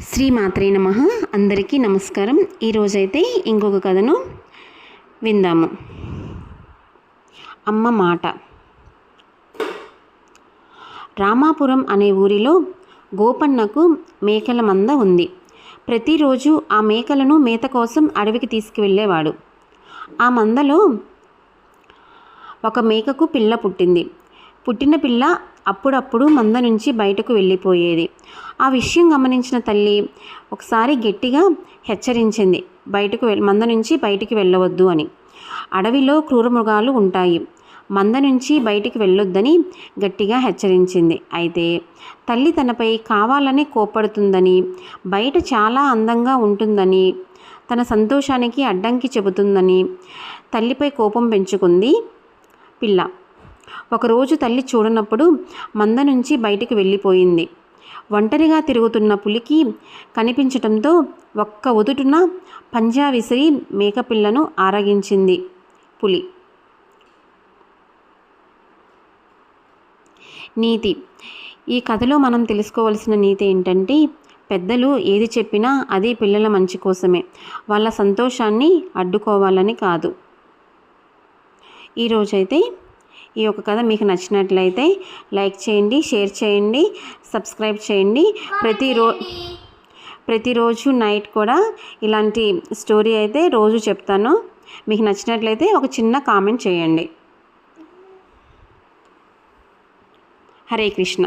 శ్రీ మాత్రే నమ. అందరికీ నమస్కారం. ఈరోజైతే ఇంకొక కథను విందాము. అమ్మ మాట. రామాపురం అనే ఊరిలో గోపన్నకు మేకల మంద ఉంది. ప్రతిరోజు ఆ మేకలను మేత కోసం అడవికి తీసుకువెళ్ళేవాడు. ఆ మందలో ఒక మేకకు పిల్ల పుట్టింది. పుట్టిన పిల్ల అప్పుడప్పుడు మంద నుంచి బయటకు వెళ్ళిపోయేది. ఆ విషయం గమనించిన తల్లి ఒకసారి గట్టిగా హెచ్చరించింది బయటకు మంద నుంచి బయటికి వెళ్ళవద్దు అని. అడవిలో క్రూరమృగాలు ఉంటాయి. మంద నుంచి బయటికి వెళ్ళొద్దని గట్టిగా హెచ్చరించింది. అయితే తల్లి తనపై కావాలని కోపడుతుందని బయట చాలా అందంగా ఉంటుందని తన సంతోషానికి అడ్డంకి చెబుతుందని తల్లిపై కోపం పెంచుకుంది పిల్ల. ఒకరోజు తల్లి చూడనప్పుడు మంద నుంచి బయటికి వెళ్ళిపోయింది. ఒంటరిగా తిరుగుతున్న పులికి కనిపించటంతో ఒక్క ఒదుటున పంజా విసిరి మేకపిల్లను ఆరగించింది పులి. నీతి. ఈ కథలో మనం తెలుసుకోవాల్సిన నీతి ఏంటంటే పెద్దలు ఏది చెప్పినా అది పిల్లల మంచి కోసమే. వాళ్ళ సంతోషాన్ని అడ్డుకోవాలని కాదు. ఈరోజైతే ఈ యొక్క కథ మీకు నచ్చినట్లయితే లైక్ చేయండి షేర్ చేయండి సబ్స్క్రైబ్ చేయండి. ప్రతిరో ప్రతిరోజు నైట్ కూడా ఇలాంటి స్టోరీ అయితే రోజు చెప్తాను. మీకు నచ్చినట్లయితే ఒక చిన్న కామెంట్ చేయండి. హరే కృష్ణ.